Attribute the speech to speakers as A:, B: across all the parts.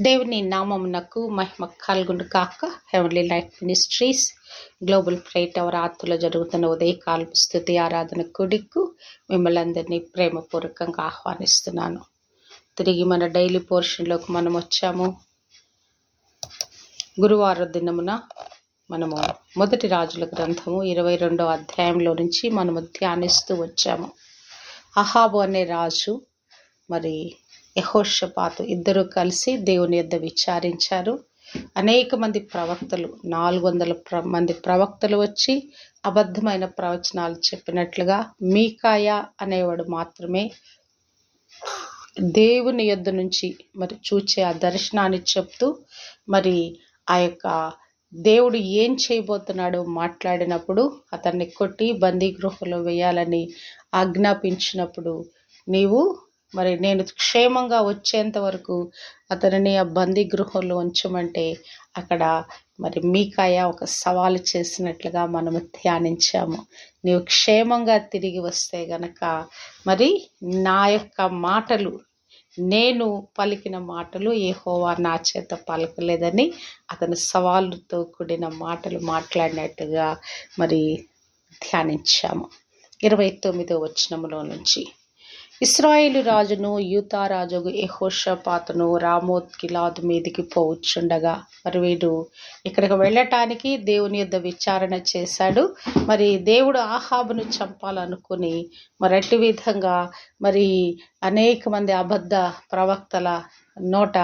A: దేవుని నామమునకు మహిమ కలుగును కాక heavenly life ministries global freight hour ఆత్మలో జరుగుతున్న ఉదయకాలపు స్థుతి ఆరాధన కుడికు మిమ్మల్ని అందరినీ ప్రేమపూర్వకంగా ఆహ్వానిస్తున్నాను. తిరిగి మన డైలీ పోర్షన్లోకి మనం వచ్చాము. గురువారం దినమున మనము మొదటి రాజుల గ్రంథము ఇరవై రెండో అధ్యాయంలో నుంచి మనము ధ్యానిస్తూ వచ్చాము. అహాబు అనే రాజు మరి యహోషపాతు ఇద్దరు కలిసి దేవుని యొద్ద విచారించారు. అనేక మంది ప్రవక్తలు నాలుగు వందల ప్ర మంది ప్రవక్తలు వచ్చి అబద్ధమైన ప్రవచనాలు చెప్పినట్లుగా మీకాయ అనేవాడు మాత్రమే దేవుని యొద్ద నుంచి మరి చూచే ఆ దర్శనాన్ని చెప్తూ మరి ఆ యొక్క దేవుడు ఏం చేయబోతున్నాడో మాట్లాడినప్పుడు అతన్ని కొట్టి బందీ గృహలో వేయాలని ఆజ్ఞాపించినప్పుడు నీవు మరి నేను క్షేమంగా వచ్చేంత వరకు అతనిని ఆ బందీ గృహంలో ఉంచమంటే అక్కడ మరి మీకాయ ఒక సవాలు చేసినట్లుగా మనము ధ్యానించాము. నీవు క్షేమంగా తిరిగి వస్తే గనక మరి నా యొక్క మాటలు నేను పలికిన మాటలు ఏహోవా నా చేత పలకలేదని అతను సవాళ్ళతో కూడిన మాటలు మాట్లాడినట్టుగా మరి ధ్యానించాము. ఇరవై తొమ్మిదో వచనములో నుంచి ఇస్రాయేలు రాజును యూతా రాజు యహోషపాతును రామోత్ కిలాదు మీదికి పోవచ్చుండగా మరి వీడు ఇక్కడికి వెళ్ళటానికి దేవుని యొద్ద విచారణ చేశాడు. మరి దేవుడు ఆహాబును చంపాలనుకుని మరి అట్టి విధంగా మరి అనేక మంది అబద్ధ ప్రవక్తల నోట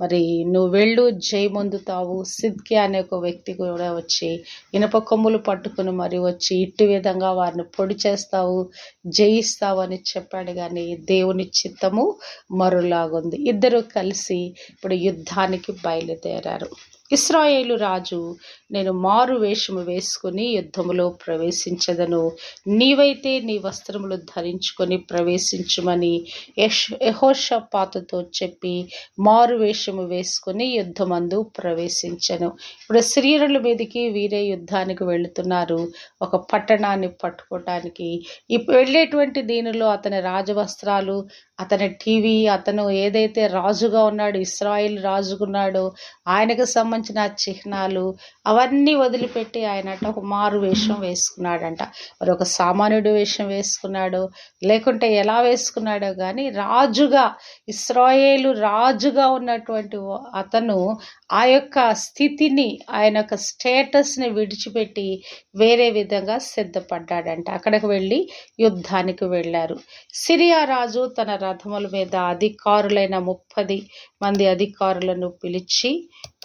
A: మరి నువ్వు వెళ్ళు జయమొందుతావు సిద్కి అనే ఒక వ్యక్తి కూడా వచ్చి ఇనప కొమ్ములు పట్టుకుని మరి వచ్చి ఇట్టి విధంగా వారిని పొడి చేస్తావు జయిస్తావు అని చెప్పాడు. కానీ దేవుని చిత్తము మరులాగుంది. ఇద్దరు కలిసి ఇప్పుడు యుద్ధానికి బయలుదేరారు. ఇస్రాయేలు రాజు నేను మారు వేషము వేసుకుని యుద్ధములో ప్రవేశించదను. నీవైతే నీ వస్త్రములు ధరించుకొని ప్రవేశించుమని యష్ యహోషపాతుతో చెప్పి మారు వేషము వేసుకుని యుద్ధమందు ప్రవేశించను. ఇప్పుడు శరీరుల మీదకి వీరే యుద్ధానికి వెళుతున్నారు. ఒక పట్టణాన్ని పట్టుకోవటానికి ఇప్పుడు వెళ్ళేటువంటి దీనిలో అతని రాజవస్త్రాలు అతని టీవీ అతను ఏదైతే రాజుగా ఉన్నాడు ఇస్రాయిల్ రాజుకున్నాడో ఆయనకు సంబంధించిన చిహ్నాలు అవన్నీ వదిలిపెట్టి ఆయన ఒక మారు వేషం వేసుకున్నాడంట. మరి ఒక సామాన్యుడు వేషం వేసుకున్నాడు లేకుంటే ఎలా వేసుకున్నాడో కానీ రాజుగా ఇస్రాయేలు రాజుగా ఉన్నటువంటి అతను ఆ యొక్క స్థితిని ఆయన యొక్క స్టేటస్ని విడిచిపెట్టి వేరే విధంగా సిద్ధపడ్డాడంట. అక్కడికి వెళ్ళి యుద్ధానికి వెళ్ళారు. సిరియా రాజు తన రథముల మీద అధికారులైన ముప్పది మంది అధికారులను పిలిచి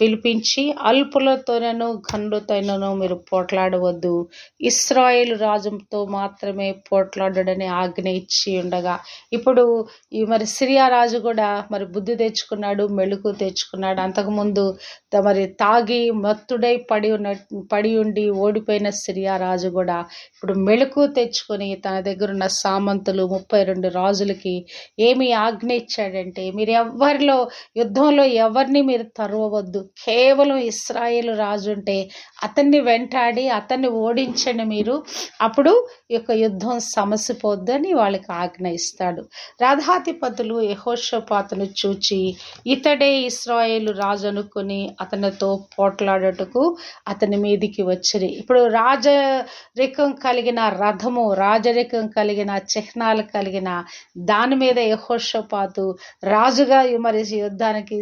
A: పిలిపించి అల్పులతోనూ గన్నులతోనూ మీరు పోట్లాడవద్దు. ఇస్రాయేల్ రాజుతో మాత్రమే పోట్లాడడని ఆజ్ఞ ఇచ్చి ఉండగా ఇప్పుడు ఈ మరి సిరియా రాజు కూడా మరి బుద్ధి తెచ్చుకున్నాడు మెళుకు తెచ్చుకున్నాడు. అంతకుముందు మరి తాగి మత్తుడై పడి ఉన్న పడి ఉండి ఓడిపోయిన సిరియా రాజు కూడా ఇప్పుడు మెళుకు తెచ్చుకొని తన దగ్గర ఉన్న సామంతులు ముప్పై రెండు రాజులకి ఏమి ఆజ్ఞ ఇచ్చాడంటే మీరు ఎవరిలో యుద్ధంలో ఎవరిని మీరు తరవవద్దు. కేవలం ఇస్రాయేల్ రాజు ఉంటే అతన్ని వెంటాడి అతన్ని ఓడించండి మీరు. అప్పుడు ఈ యొక్క యుద్ధం సమసిపోద్దని వాళ్ళకి ఆజ్ఞ ఇస్తాడు. రాధాధిపతులు యహోషపాతను చూచి ఇతడే ఇస్రాయేల్ రాజు అనుకుని అతనితో పోట్లాడటకు అతని మీదికి వచ్చిరి. ఇప్పుడు రాజరికం కలిగిన రథము రాజరికం కలిగిన చిహ్నాలు కలిగిన దాని మీద యహోషపాతు రాజుగా మరి యుద్ధానికి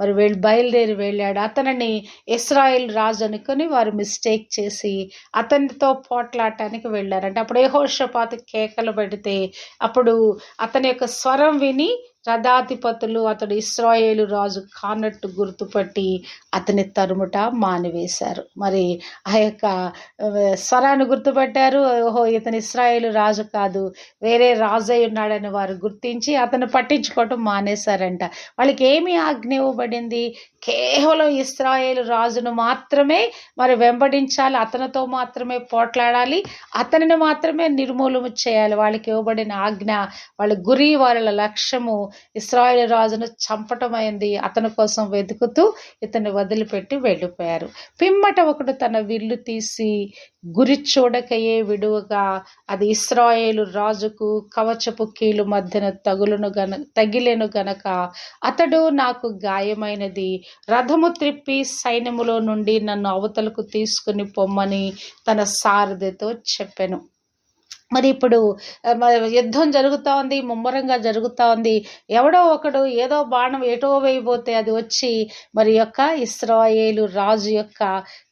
A: మరి వీళ్ళు బయలుదేరి వెళ్ళాడు. అతనిని ఇస్రాయిల్ రాజు అనుకుని వారు మిస్టేక్ చేసి అతనితో పోట్లాడటానికి వెళ్ళారంటే అప్పుడు యహోషపాతు కేకలు పెడితే అప్పుడు అతని యొక్క స్వరం విని రథాధిపతులు అతడు ఇస్రాయేలు రాజు కానట్టు గుర్తుపట్టి అతని తరుముట మానివేశారు. మరి ఆ యొక్క స్వరాన్ని గుర్తుపట్టారు? ఓహో ఇతను ఇస్రాయేలు రాజు కాదు వేరే రాజు అయి ఉన్నాడని వారు గుర్తించి అతను పట్టించుకోవటం మానేశారంట. వాళ్ళకి ఏమి ఆజ్ఞ ఇవ్వబడింది? కేవలం ఇస్రాయేలు రాజును మాత్రమే మరి వెంబడించాలి అతనితో మాత్రమే పోట్లాడాలి అతనిని మాత్రమే నిర్మూలన చేయాలి. వాళ్ళకి ఇవ్వబడిన ఆజ్ఞ వాళ్ళ గురి వాళ్ళ లక్ష్యము ఇస్రాయేల్ రాజును చంపటమైంది అతని కోసం వెతుకుతూ ఇతన్ని వదిలిపెట్టి వెళ్ళిపోయారు. పిమ్మట ఒకడు తన విల్లు తీసి గురి చూడకయే విడువగా అది ఇస్రాయేలు రాజుకు కవచపు కీలు మధ్యన తగులును గన తగిలేను గనక అతడు నాకు గాయమైనది. రథము త్రిప్పి సైన్యములో నుండి నన్ను అవతలకు తీసుకుని పొమ్మని తన సారథితో చెప్పాను. మరి ఇప్పుడు యుద్ధం జరుగుతూ ఉంది ముమ్మరంగా జరుగుతూ ఉంది ఎవడో ఒకడు ఏదో బాణం ఎటో వేయబోతే అది వచ్చి మరి యొక్క ఇస్రాయేలు రాజు యొక్క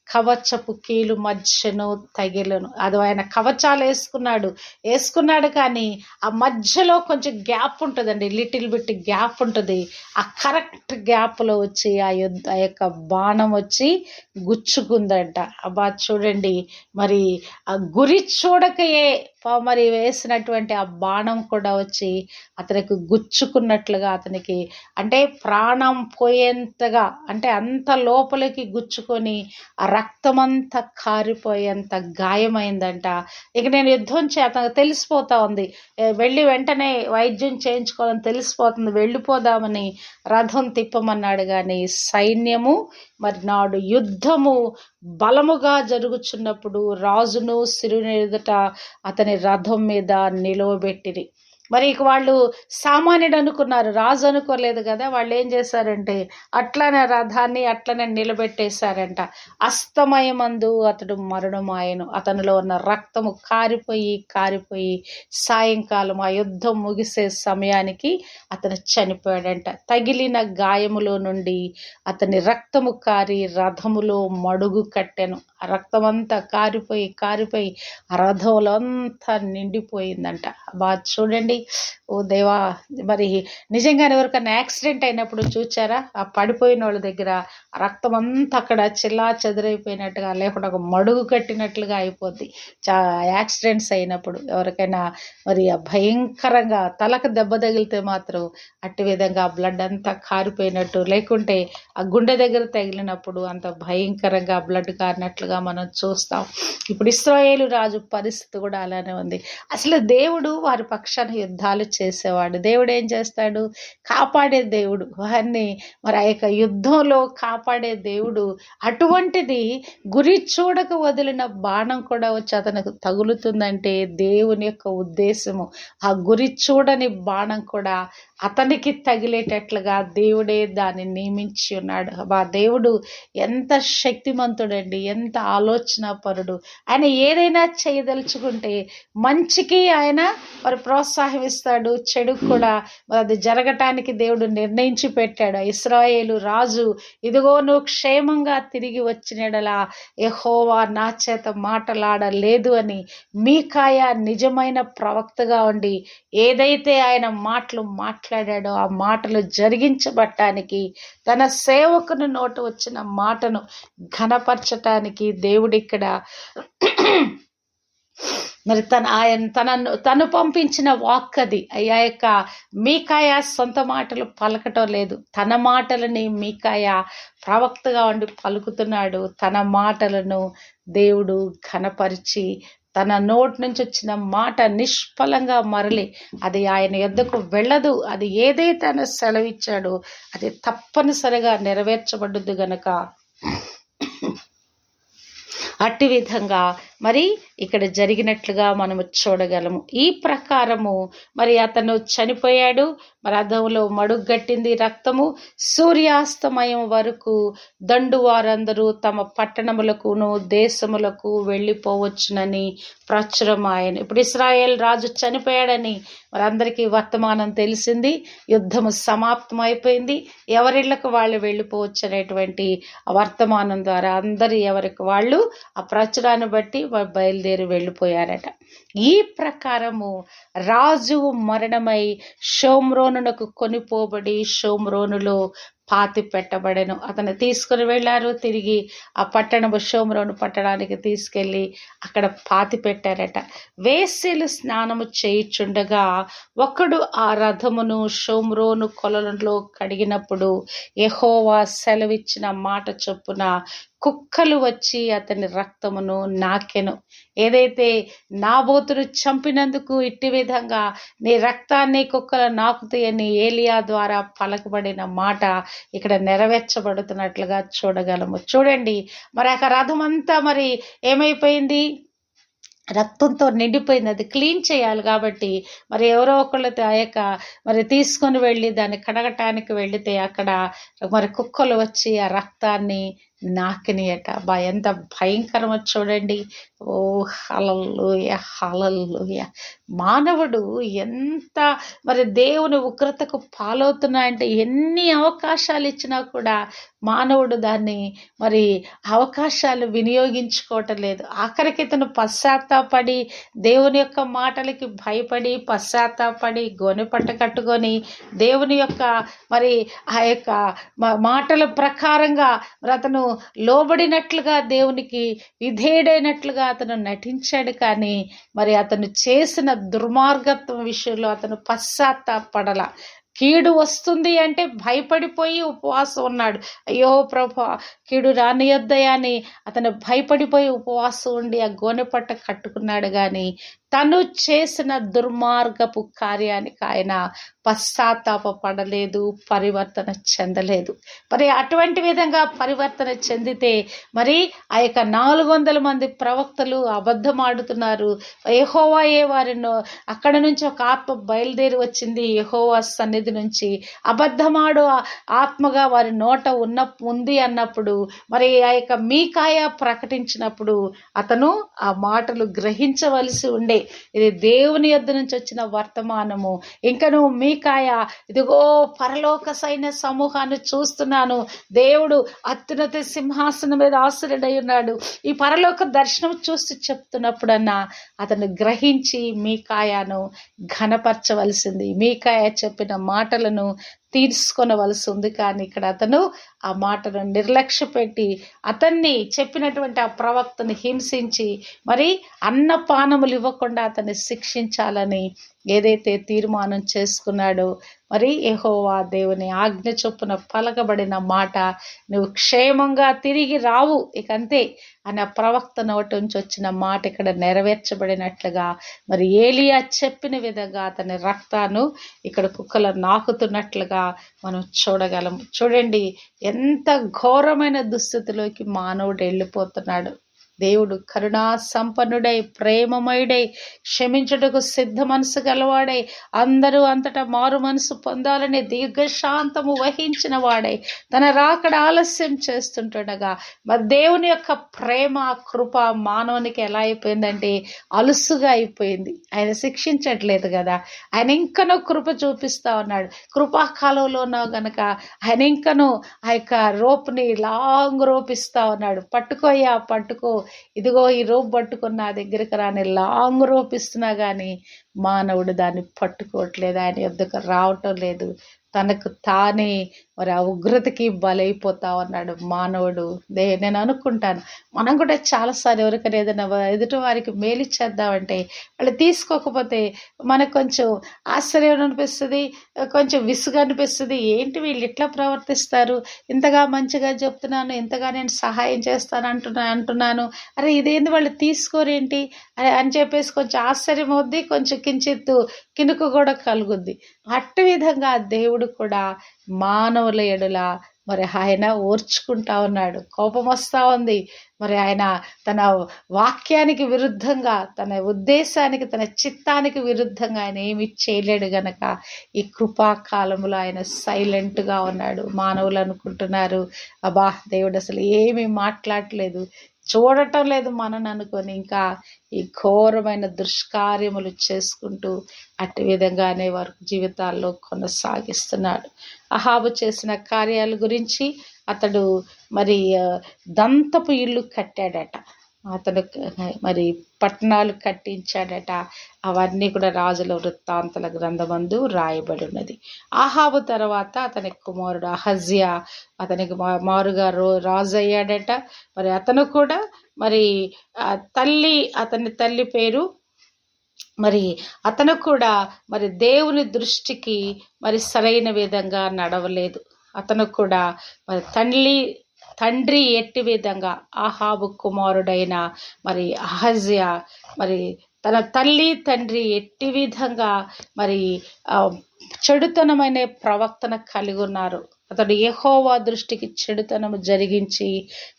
A: కవచపు కీలు మధ్యను తగిలను. అది ఆయన కవచాలు వేసుకున్నాడు. వేసుకున్నాడు కానీ ఆ మధ్యలో కొంచెం గ్యాప్ ఉంటుందండి. లిటిల్ బిట్ గ్యాప్ ఉంటుంది. ఆ కరెక్ట్ గ్యాప్లో వచ్చి ఆ యుద్ధ ఆ యొక్క బాణం వచ్చి గుచ్చుకుందంట. అబ్బా చూడండి. మరి ఆ గురి చూడకయే మరి వేసినటువంటి ఆ బాణం కూడా వచ్చి అతనికి గుచ్చుకున్నట్లుగా అతనికి అంటే ప్రాణం పోయేంతగా అంటే అంత లోపలికి గుచ్చుకొని ఆ రక్తమంతా కారిపోయేంత గాయమైందంట. ఇక నేను యుద్ధం చే అతనికి తెలిసిపోతా ఉంది. వెళ్ళి వెంటనే వైద్యం చేయించుకోవాలని తెలిసిపోతుంది. వెళ్ళిపోదామని రథం తిప్పమన్నాడు కానీ సైన్యము మరి నాడు యుద్ధము బలముగా జరుగుచున్నప్పుడు రాజును సిరుని ఎదుట అతని రథం మీద నిలవబెట్టిరి. మరి ఇక వాళ్ళు సామాన్యుడు అనుకున్నారు రాజు అనుకోలేదు కదా వాళ్ళు ఏం చేశారంటే అట్లనే రథాన్ని అట్లనే నిలబెట్టేశారంట. అస్తమయమందు అతడు మరణమాయను. అతనిలో ఉన్న రక్తము కారిపోయి కారిపోయి సాయంకాలం ఆ యుద్ధం ముగిసే సమయానికి అతను చనిపోయాడంట. తగిలిన గాయములో నుండి అతని రక్తము కారి రథములో మడుగు కట్టెను. రక్తమంతా కారిపోయి కారిపోయి రథోలంతా నిండిపోయిందంట. బాగా చూడండి. ఓ దేవా మరి నిజంగా ఎవరికైనా యాక్సిడెంట్ అయినప్పుడు చూచారా? ఆ పడిపోయిన వాళ్ళ దగ్గర రక్తం అంతా అక్కడ చిల్లా చెదిరైపోయినట్టుగా లేకుండా ఒక మడుగు కట్టినట్లుగా అయిపోద్ది. చా యాక్సిడెంట్స్ అయినప్పుడు ఎవరికైనా మరి భయంకరంగా తలకు దెబ్బ తగిలితే మాత్రం అట్టి విధంగా బ్లడ్ అంతా కారిపోయినట్టు లేకుంటే ఆ గుండె దగ్గర తగిలినప్పుడు అంత భయంకరంగా బ్లడ్ కారినట్లుగా మనం చూస్తాం. ఇప్పుడు ఇస్రాయేలు రాజు పరిస్థితి కూడా అలానే ఉంది. అసలు దేవుడు వారి పక్షాన యుద్ధాలు చేసేవాడు. దేవుడు ఏం చేస్తాడు? కాపాడే దేవుడు. వారిని మరి ఆ యొక్క యుద్ధంలో కాపాడే దేవుడు. అటువంటిది గురి చూడక వదిలిన బాణం కూడా వచ్చి అతనికి తగులుతుందంటే దేవుని యొక్క ఉద్దేశము. ఆ గురి చూడని బాణం కూడా అతనికి తగిలేటట్లుగా దేవుడే దాన్ని నియమించి ఉన్నాడు. ఆ దేవుడు ఎంత శక్తిమంతుడండి ఎంత ఆలోచన పరుడు ఆయన ఏదైనా చేయదలుచుకుంటే మంచికి ఆయన మరి ప్రోత్సాహమిస్తాడు. చెడు కూడా అది జరగటానికి దేవుడు నిర్ణయించి పెట్టాడు. ఇస్రాయేలు రాజు ఇదిగో నువ్వు క్షేమంగా తిరిగి వచ్చినడలా ఎహోవా నా చేత మాటలాడలేదు అని మీకాయ నిజమైన ప్రవక్తగా ఉండి ఏదైతే ఆయన మాటలు మాట్లాడాడో ఆ మాటలు జరిగించబట్టానికి తన సేవకుని నోట వచ్చిన మాటను ఘనపరచటానికి దేవుడిక్కడ మరి తన ఆయన తనను తను పంపించిన వాక్ అది. అయ్యా యొక్క మీకాయ సొంత మాటలు పలకటం లేదు. తన మాటలని మీకాయ ప్రవక్తగా ఉండి పలుకుతున్నాడు. తన మాటలను దేవుడు ఘనపరిచి తన నోటి నుంచి వచ్చిన మాట నిష్ఫలంగా మరలి అది ఆయన ఎద్దకు వెళ్ళదు. అది ఏదైతే ఆయన సెలవిచ్చాడో అది తప్పనిసరిగా నెరవేర్చబడ్డది గనక. అట్టి విధంగా మరి ఇక్కడ జరిగినట్లుగా మనము చూడగలము. ఈ ప్రకారము మరి అతను చనిపోయాడు. మరి అదంలో మడుగట్టింది రక్తము. సూర్యాస్తమయం వరకు దండు వారందరూ తమ పట్టణములకును దేశములకు వెళ్ళిపోవచ్చునని ప్రచురం ఆయన. ఇప్పుడు ఇస్రాయేల్ రాజు చనిపోయాడని మరి అందరికీ వర్తమానం తెలిసింది. యుద్ధము సమాప్తం అయిపోయింది ఎవరిళ్ళకు వాళ్ళు వెళ్ళిపోవచ్చు అనేటువంటి వర్తమానం ద్వారా అందరు ఎవరికి వాళ్ళు ఆ ప్రచురాన్ని బట్టి బయలుదేరి వెళ్ళిపోయారట. ఈ ప్రకారము రాజు మరణమై షోమ్రోనునకు కొనిపోబడి షోమ్రోనులో పాతి పెట్టబడెను. అతను తీసుకుని వెళ్ళారు. తిరిగి ఆ పట్టణము షోమ్రోను పట్టణానికి తీసుకెళ్ళి అక్కడ పాతి పెట్టారట. వేసేలు స్నానము చేయిచుండగా ఒకడు ఆ రథమును షోమ్రోను కొలలలో కడిగినప్పుడు ఎహోవా సెలవిచ్చిన మాట చొప్పున కుక్కలు వచ్చి అతని రక్తమును నాకెను. ఏదైతే నాబోతును చంపినందుకు ఇట్టి విధంగా నీ రక్తాన్ని కుక్కలు నాకుతాయని ఏలియా ద్వారా పలకబడిన మాట ఇక్కడ నెరవేర్చబడుతున్నట్లుగా చూడగలము. చూడండి మరి ఆ రథమంతా మరి ఏమైపోయింది? రక్తంతో నిండిపోయింది. అది క్లీన్ చేయాలి కాబట్టి మరి ఎవరో ఒకళ్ళు ఆ యొక్క మరి తీసుకొని వెళ్ళి దాన్ని కడగటానికి వెళితే అక్కడ మరి కుక్కలు వచ్చి ఆ రక్తాన్ని నాకినియట. బా ఎంత భయంకరమో చూడండి. ఓ హలల్లుయ హలల్లుయ. మానవుడు ఎంత మరి దేవుని ఉగ్రతకు పాలవుతున్నాయంటే ఎన్ని అవకాశాలు ఇచ్చినా కూడా మానవుడు దాన్ని మరి అవకాశాలు వినియోగించుకోవటం లేదు. ఆఖరికి ఇతను పశ్చాత్తాపడి దేవుని యొక్క మాటలకి భయపడి పశ్చాత్తాపడి గోనెపట్ట కట్టుకొని దేవుని యొక్క మరి ఆ యొక్క మాటల ప్రకారంగా మరి అతను లోబడినట్లుగా దేవునికి విధేయుడైనట్లుగా అతను నటించాడు కానీ మరి అతను చేసిన దుర్మార్గత్వం విషయంలో అతను పశ్చాత్తాపడల కీడు వస్తుంది అంటే భయపడిపోయి ఉపవాసం ఉన్నాడు. అయ్యో ప్రభా కీడు రానియొద్దయా అని అతను భయపడిపోయి ఉపవాసం ఉండి ఆ గోనెపట్ట కట్టుకున్నాడు కానీ తను చేసిన దుర్మార్గపు కార్యానికి ఆయన పశ్చాత్తాప పడలేదు పరివర్తన చెందలేదు. మరి అటువంటి విధంగా పరివర్తన చెందితే మరి ఆ యొక్క నాలుగు వందల మంది ప్రవక్తలు అబద్ధమాడుతున్నారు. ఆడుతున్నారు ఏ వారిని అక్కడ నుంచి ఒక ఆత్మ బయలుదేరి వచ్చింది. యహోవా సన్నిధి నుంచి అబద్ధమాడు ఆత్మగా వారి నోట ఉన్న ఉంది అన్నప్పుడు మరి ఆ యొక్క మీకాయ ప్రకటించినప్పుడు అతను ఆ మాటలు గ్రహించవలసి ఉండే. ఇది దేవుని యొద్ నుంచి వచ్చిన వర్తమానము. ఇంకా నువ్వు మీకాయ ఇదిగో పరలోక సైన్య సమూహాన్ని చూస్తున్నాను. దేవుడు అత్యున్నత సింహాసనం మీద ఆశ్రయుడై ఉన్నాడు. ఈ పరలోక దర్శనం చూసి చెప్తున్నప్పుడన్నా అతను గ్రహించి మీకాయను ఘనపరచవలసింది. మీకాయ చెప్పిన మాటలను తీర్చుకొనవలసి ఉంది. కానీ ఇక్కడ అతను ఆ మాటను నిర్లక్ష్య పెట్టి అతన్ని చెప్పినటువంటి ఆ ప్రవక్తను హింసించి మరి అన్నపానములు ఇవ్వకుండా అతన్ని శిక్షించాలని ఏదైతే తీర్మానం చేసుకున్నాడో మరి ఏహోవా దేవుని ఆజ్ఞ చొప్పున పలకబడిన మాట నువ్వు క్షేమంగా తిరిగి రావు ఇక అంతే అని ఆ ప్రవక్త నోటి నుంచి వచ్చిన మాట ఇక్కడ నెరవేర్చబడినట్లుగా మరి ఏలియా చెప్పిన విధంగా అతని రక్తాను ఇక్కడ కుక్కలు నాకుతున్నట్లుగా మనం చూడగలం. చూడండి ఎంత ఘోరమైన దుస్థితిలోకి మానవుడు వెళ్ళిపోతున్నాడు. దేవుడు కరుణా సంపన్నుడై ప్రేమమయుడై క్షమించుటకు సిద్ధ మనసు గలవాడై అందరూ అంతటా మారు మనసు పొందాలని దీర్ఘశాంతము వహించిన వాడై తన రాకడ ఆలస్యం చేస్తుంటుండగా మా దేవుని యొక్క ప్రేమ కృప మానవునికి ఎలా అయిపోయిందంటే అలుసుగా అయిపోయింది. ఆయన శిక్షించట్లేదు కదా. ఆయన ఇంకనూ కృప చూపిస్తా ఉన్నాడు. కృపాకాలంలో ఉన్నావు గనక ఆయన ఇంకనూ ఆ యొక్క రోప్ని లాంగ్ రోప్ ఇస్తా ఉన్నాడు పట్టుకోయా పట్టుకో. ఇదిగో ఈ రోప్ పట్టుకుని నా దగ్గరికి రాని లాంగ్ రోప్ ఇస్తున్నా కానీ మానవుడు దాన్ని పట్టుకోవట్లేదు. ఆయన యుద్ధకు రావటం లేదు. తనకు తానే మరి ఆ ఉగ్రతకి బలైపోతా ఉన్నాడు మానవుడు. దే నేను అనుకుంటాను. మనం కూడా చాలాసార్లు ఎవరికైనా ఏదైనా ఎదుటి వారికి మేలు చేద్దామంటే వాళ్ళు తీసుకోకపోతే మనకు కొంచెం ఆశ్చర్యం అనిపిస్తుంది కొంచెం విసుగు అనిపిస్తుంది. ఏంటి వీళ్ళు ఇట్లా ప్రవర్తిస్తారు? ఇంతగా మంచిగా చెప్తున్నాను ఇంతగా నేను సహాయం చేస్తాను అంటున్నా అంటున్నాను. అరే ఇదేంది వాళ్ళు తీసుకోరేంటి? అని అని చెప్పేసి కొంచెం ఆశ్చర్యం అవుద్ది కొంచెం కించిత్తు కినుకు కూడా కలుగుద్ది. అట్టు విధంగా దేవుడు కూడా మానవుల ఎడుల మరి ఆయన ఓర్చుకుంటా ఉన్నాడు. కోపం వస్తూ ఉంది. మరి ఆయన తన వాక్యానికి విరుద్ధంగా తన ఉద్దేశానికి తన చిత్తానికి విరుద్ధంగా ఆయన ఏమి చేయలేడు గనక ఈ కృపాకాలంలో ఆయన సైలెంట్గా ఉన్నాడు. మానవులు అనుకుంటున్నారు అబ్బా దేవుడు అసలు ఏమీ మాట్లాడలేదు. చూడటం లేదు మనని అనుకొని ఇంకా ఈ ఘోరమైన దుష్కార్యములు చేసుకుంటూ అట్టి విధంగానే వారి జీవితాల్లో కొనసాగిస్తున్నాడు. అహాబు చేసిన కార్యాల గురించి అతడు మరి దంతపు ఇల్లు కట్టాడట. అతను మరి పట్టణాలు కట్టించాడట. అవన్నీ కూడా రాజుల వృత్తాంతల గ్రంథమందు రాయబడి ఉన్నది. ఆహాబు తర్వాత అతని కుమారుడు అహజ్యా అతనికి మా- మారుగా రో రాజు అయ్యాడట మరి అతను కూడా మరి తల్లి అతని తల్లి పేరు మరి అతను కూడా మరి దేవుని దృష్టికి మరి సరైన విధంగా నడవలేదు. అతను కూడా మరి తల్లి తండ్రి ఎట్టి విధంగా ఆహాబు కుమారుడైన మరి అహజ్యా మరి తన తల్లి తండ్రి ఎట్టి విధంగా మరి చెడుతనమైన ప్రవర్తన కలిగి ఉన్నారు. అతడు యెహోవా దృష్టికి చెడుతనము జరిగించి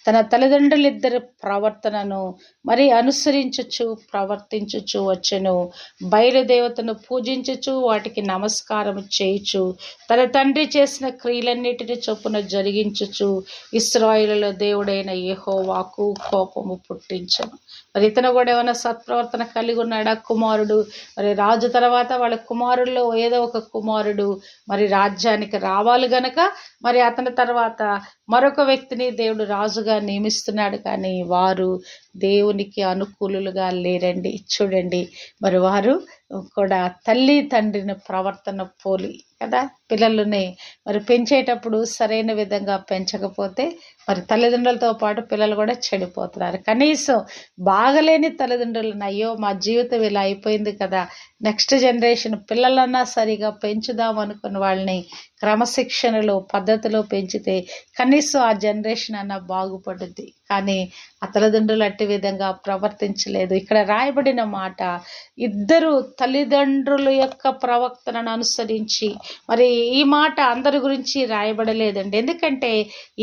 A: తన తల్లిదండ్రులిద్దరి ప్రవర్తనను మరి అనుసరించచ్చు ప్రవర్తించుచు వచ్చెను. బయలుదేవతను పూజించచ్చు వాటికి నమస్కారం చేయుచు తన తండ్రి చేసిన క్రియలన్నిటిని చొప్పున జరిగించుచు ఇస్రాయిలలో దేవుడైన యహోవాకు కోపము పుట్టించను. మరి ఇతను కూడా ఏమైనా సత్ప్రవర్తన కలిగి ఉన్నాడా? కుమారుడు. మరి రాజు తర్వాత వాళ్ళ కుమారుల్లో ఏదో ఒక కుమారుడు. మరి రాజ్యానికి రావాలి గనక మరి అతని తర్వాత మరొక వ్యక్తిని దేవుడు రాజుగా నియమిస్తున్నాడు కానీ వారు దేవునికి అనుకూలులుగా లేరండి. చూడండి మరి వారు కూడా తల్లి తండ్రిని ప్రవర్తన పోలి కదా? పిల్లలని మరి పెంచేటప్పుడు సరైన విధంగా పెంచకపోతే మరి తల్లిదండ్రులతో పాటు పిల్లలు కూడా చెడిపోతున్నారు. కనీసం బాగలేని తల్లిదండ్రులను అయ్యో మా జీవితం ఇలా అయిపోయింది కదా నెక్స్ట్ జనరేషన్ పిల్లలన్నా సరిగా పెంచుదాం అనుకున్న వాళ్ళని క్రమశిక్షణలో పద్ధతిలో పెంచితే కనీసం ఆ జనరేషన్ అన్న బాగుపడుద్ది. కానీ ఆ తల్లిదండ్రులు అట్టి విధంగా ప్రవర్తించలేదు. ఇక్కడ రాయబడిన మాట ఇద్దరు తల్లిదండ్రుల యొక్క ప్రవక్తనను అనుసరించి మరి ఈ మాట అందరి గురించి రాయబడలేదండి. ఎందుకంటే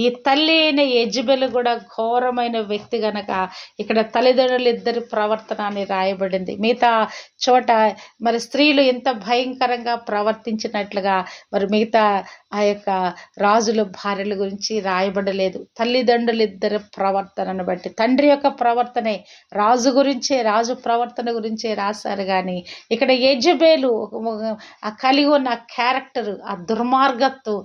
A: ఈ తల్లి అయిన యజ్బెల్ కూడా ఘోరమైన వ్యక్తి గనక ఇక్కడ తల్లిదండ్రులు ఇద్దరి ప్రవర్తన అని రాయబడింది. మిగతా చోట మరి స్త్రీలు ఎంత భయంకరంగా ప్రవర్తించినట్లుగా మరి మిగతా ఆ యొక్క రాజుల భార్యల గురించి రాయబడలేదు. తల్లిదండ్రులు ఇద్దరు ఇద్దరి ప్రవర్తనను బట్టి. తండ్రి యొక్క ప్రవర్తనే రాజు గురించే రాజు ప్రవర్తన గురించే రాశారు కానీ ఇక్కడ యజబేలు కలిగి ఉన్న క్యారెక్టర్ ఆ దుర్మార్గత్వం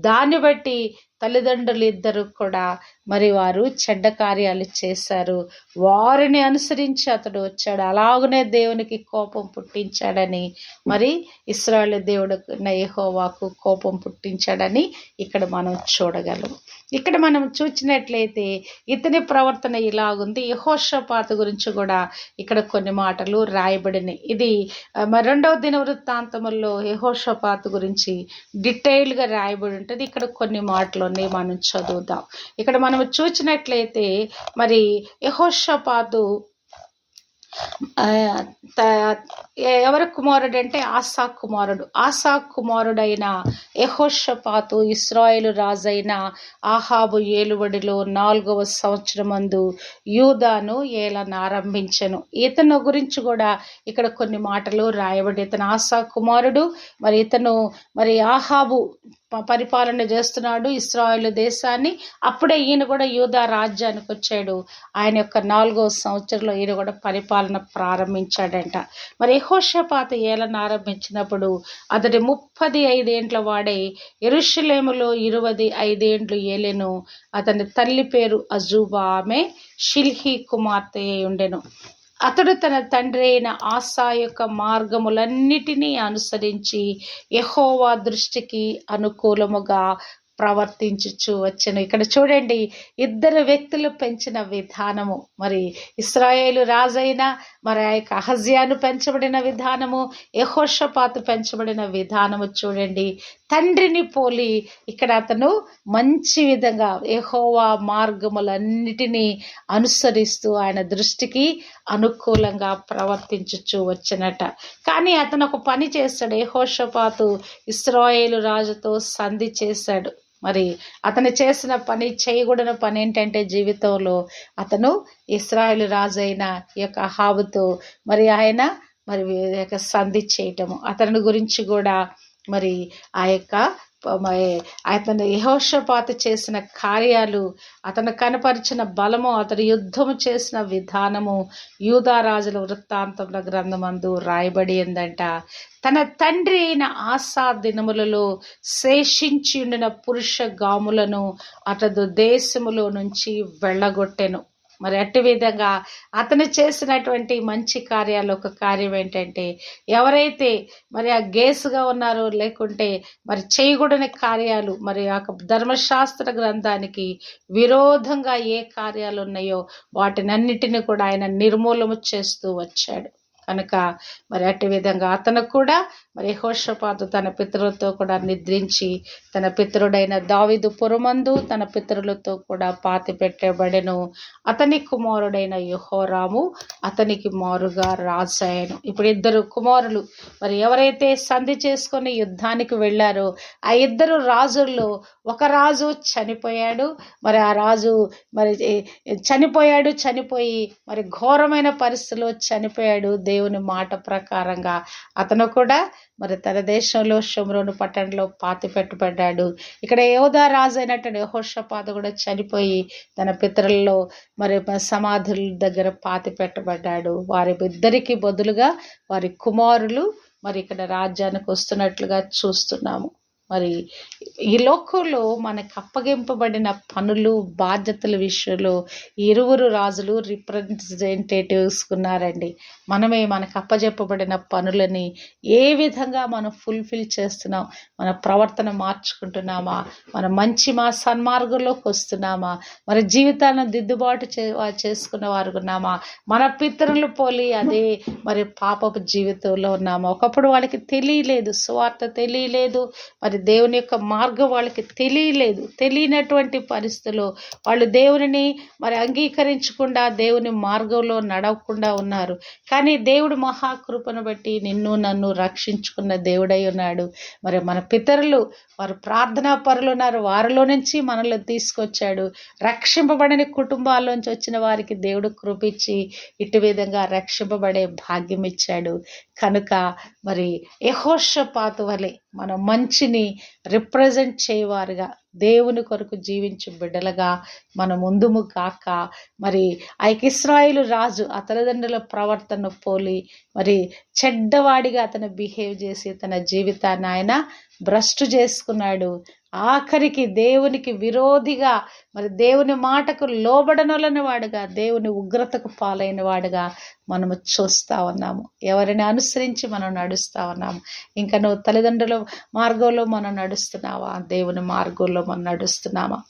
A: దాన్ని బట్టి తల్లిదండ్రులు ఇద్దరు కూడా మరి వారు చెడ్డ కార్యాలు చేశారు. వారిని అనుసరించి అతడు వచ్చాడు. అలాగనే దేవునికి కోపం పుట్టించాడని మరి ఇస్రాయల్ దేవుడు నయహోవాకు కోపం పుట్టించాడని ఇక్కడ మనం చూడగలం. ఇక్కడ మనం చూసినట్లయితే ఇతని ప్రవర్తన ఇలాగుంది. యహోషపాత గురించి కూడా ఇక్కడ కొన్ని మాటలు రాయబడినాయి. ఇది రెండవ దిన వృత్తాంతముల్లో యహోషపాత గురించి డీటెయిల్గా రాయబడి ఉంటుంది. ఇక్కడ కొన్ని మాటలు ఉన్నాయి మనం చదువుదాం. ఇక్కడ మనం చూసినట్లయితే మరి యహోషపాదు ఎవరి కుమారుడు అంటే ఆసా కుమారుడు. ఆసా కుమారుడైన యహోషపాతు ఇస్రాయేలు రాజైన ఆహాబు ఏలుబడిలో నాలుగవ సంవత్సరం అందు యూదాను ఏలను ఆరంభించను. ఇతను గురించి కూడా ఇక్కడ కొన్ని మాటలు రాయబడి ఇతను ఆసా కుమారుడు మరి ఇతను మరి ఆహాబు పరిపాలన చేస్తున్నాడు ఇస్రాయేల్ దేశాన్ని. అప్పుడే ఈయన కూడా యూదా రాజ్యానికి వచ్చాడు. ఆయన యొక్క నాలుగో సంవత్సరంలో ఈయన కూడా పరిపాలన ప్రారంభించాడంట. మరి యహోషపాత ఏలను ఆరంభించినప్పుడు అతడి ముప్పది ఐదేండ్ల వాడే ఎరుషులేములో ఇరవై ఐదేండ్లు ఏలెను. అతని తల్లి పేరు అజూబా. ఆమె షిల్హి కుమార్తె ఉండెను. అతడు తన తండ్రి అయిన ఆశా యొక్క మార్గములన్నిటినీ అనుసరించి యహోవా దృష్టికి అనుకూలముగా ప్రవర్తించచ్చు వచ్చను. ఇక్కడ చూడండి ఇద్దరు వ్యక్తులు పెంచిన విధానము. మరి ఇస్రాయేలు రాజైన మరి ఆ యొక్క అహజ్యాను పెంచబడిన విధానము యహోషపాతు పెంచబడిన విధానము చూడండి. తండ్రిని పోలి ఇక్కడ అతను మంచి విధంగా యహోవా మార్గములన్నిటినీ అనుసరిస్తూ ఆయన దృష్టికి అనుకూలంగా ప్రవర్తించుచు వచ్చినట. కానీ అతను ఒక పని చేస్తాడు. ఏహోషపాతు ఇస్రాయేలు రాజుతో సంధి చేశాడు. మరి అతను చేసిన పని చేయకూడన పని ఏంటంటే జీవితంలో అతను ఇస్రాయేల్ రాజు అయిన ఈ యొక్క హాబుతో మరి ఆయన మరి యొక్క సంధి చేయటము. అతని గురించి కూడా మరి ఆ యొక్క అతను యహోషపాత చేసిన కార్యాలు అతను కనపరిచిన బలము అతడు యుద్ధము చేసిన విధానము యూదారాజుల వృత్తాంతముల గ్రంథమందు రాయబడి ఉందంట. తన తండ్రి అయిన ఆశా దినములలో శేషించి ఉండిన పురుష గాములను అతడు దేశములో నుంచి వెళ్ళగొట్టెను. మరి అట్టి విధంగా అతను చేసినటువంటి మంచి కార్యాలు ఒక కార్యం ఏంటంటే ఎవరైతే మరి ఆ గేసుగా ఉన్నారో లేకుంటే మరి చేయకూడని కార్యాలు మరి ఆ ధర్మశాస్త్ర గ్రంథానికి విరోధంగా ఏ కార్యాలు ఉన్నాయో వాటినన్నిటిని కూడా ఆయన నిర్మూలన చేస్తూ వచ్చాడు. కనుక మరి అట్టి విధంగా అతను కూడా మరి హోషపాతు తన పితరులతో కూడా నిద్రించి తన పితరుడైన దావిదు పురమందు తన పితరులతో కూడా పాతి పెట్టబడెను. అతని కుమారుడైన యుహోరాము అతనికి మారుగా రాజాయను ఇప్పుడు ఇద్దరు కుమారులు మరి ఎవరైతే సంధి చేసుకొని యుద్ధానికి వెళ్ళారో ఆ ఇద్దరు రాజుల్లో ఒక రాజు చనిపోయాడు మరి ఆ రాజు మరి చనిపోయాడు చనిపోయి మరి ఘోరమైన పరిస్థితిలో చనిపోయాడు. దేవుని మాట ప్రకారంగా అతను కూడా మరి తన దేశంలో షుమ్రోను పట్టణంలో పాతి పెట్టబడ్డాడు. ఇక్కడ యోధా రాజు అయినటువంటి యహోషపాత కూడా చనిపోయి తన పితరుల్లో మరి సమాధుల దగ్గర పాతి పెట్టబడ్డాడు. వారి ఇద్దరికి బదులుగా వారి కుమారులు మరి ఇక్కడ రాజ్యానికి వస్తున్నట్లుగా చూస్తున్నాము. మరి ఈ లోకంలో మనకు అప్పగింపబడిన పనులు బాధ్యతల విషయంలో ఇరువురు రాజులు రిప్రజెంటేటివ్స్ ఉన్నారండి. మనమే మనకు అప్పజెప్పబడిన పనులని ఏ విధంగా మనం ఫుల్ఫిల్ చేస్తున్నాం? మన ప్రవర్తన మార్చుకుంటున్నామా? మన మంచి మా సన్మార్గంలోకి వస్తున్నామా? మన జీవితాన్ని దిద్దుబాటు చే చేసుకున్న వారు ఉన్నామా? మన పితరులు పోలి అదే మరి పాపపు జీవితంలో ఉన్నామా? ఒకప్పుడు వాళ్ళకి తెలియలేదు స్వార్థ తెలియలేదు. మరి దేవుని యొక్క మార్గం వాళ్ళకి తెలియలేదు. తెలియనటువంటి పరిస్థితుల్లో వాళ్ళు దేవుని మరి అంగీకరించకుండా దేవుని మార్గంలో నడవకుండా ఉన్నారు. కానీ దేవుడు మహాకృపను బట్టి నిన్ను నన్ను రక్షించుకున్న దేవుడై ఉన్నాడు. మరి మన పితరులు వారు ప్రార్థనా పరులు ఉన్నారు. వారిలో నుంచి మనల్ని తీసుకొచ్చాడు. రక్షింపబడని కుటుంబాల్లోంచి వచ్చిన వారికి దేవుడు కృపించి ఇటు విధంగా రక్షింపబడే భాగ్యం ఇచ్చాడు. కనుక మరి యహోషపాతు వలె మనం మంచిని రిప్రజెంట్ చేయవారుగా. దేవుని కొరకు జీవించు బిడ్డలుగా మన ముందుము కాక మరి ఆ ఇస్రాయిలు రాజు ఆ తల్లిదండ్రుల ప్రవర్తన పోలి మరి చెడ్డవాడిగా అతను బిహేవ్ చేసి తన జీవితాన్ని ఆయన భ్రష్టు చేసుకున్నాడు. ఆఖరికి దేవునికి విరోధిగా మరి దేవుని మాటకు లోబడనొలని వాడుగా దేవుని ఉగ్రతకు పాలైన వాడుగా మనము చూస్తూ ఉన్నాము. ఎవరిని అనుసరించి మనం నడుస్తూ ఉన్నాము. ఇంకా నువ్వు తల్లిదండ్రుల మార్గంలో మనం నడుస్తున్నావా? దేవుని మార్గంలో మనం నడుస్తున్నామా?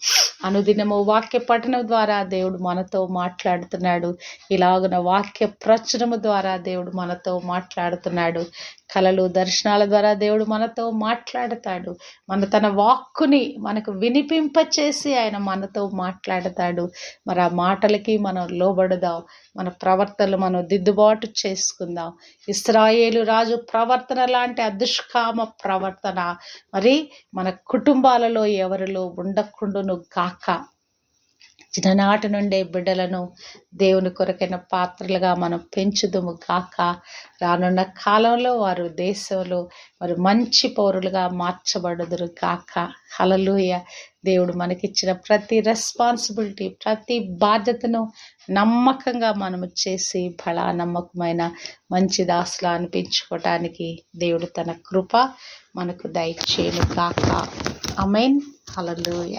A: అనుదినము వాక్య పఠనం ద్వారా దేవుడు మనతో మాట్లాడుతున్నాడు. ఇలాగున వాక్య ప్రచురము ద్వారా దేవుడు మనతో మాట్లాడుతున్నాడు. కళలు దర్శనాల ద్వారా దేవుడు మనతో మాట్లాడతాడు. మన తన వాక్కుని మనకు వినిపింపచేసి ఆయన మనతో మాట్లాడతాడు. మరి ఆ మాటలకి మనం లోబడదాం. మన ప్రవర్తనలు మనం దిద్దుబాటు చేసుకుందాం. ఇస్రాయేలు రాజు ప్రవర్తన లాంటి అదుష్కామ ప్రవర్తన. మరి మన కుటుంబాలలో ఎవరిలో ఉండకుండును కాక. చిన్ననాటి నుండే బిడ్డలను దేవుని కొరకైన పాత్రలుగా మనం పెంచుదుము కాక. రానున్న కాలంలో వారు దేశంలో వారు మంచి పౌరులుగా మార్చబడుదురు కాక. హలలుయ దేవుడు మనకిచ్చిన ప్రతి రెస్పాన్సిబిలిటీ ప్రతి బాధ్యతను నమ్మకంగా మనము చేసి బలా నమ్మకమైన మంచి దాసులా అనిపించుకోవటానికి దేవుడు తన కృప మనకు దయచేయను కాక. అమైన్ హలలుయ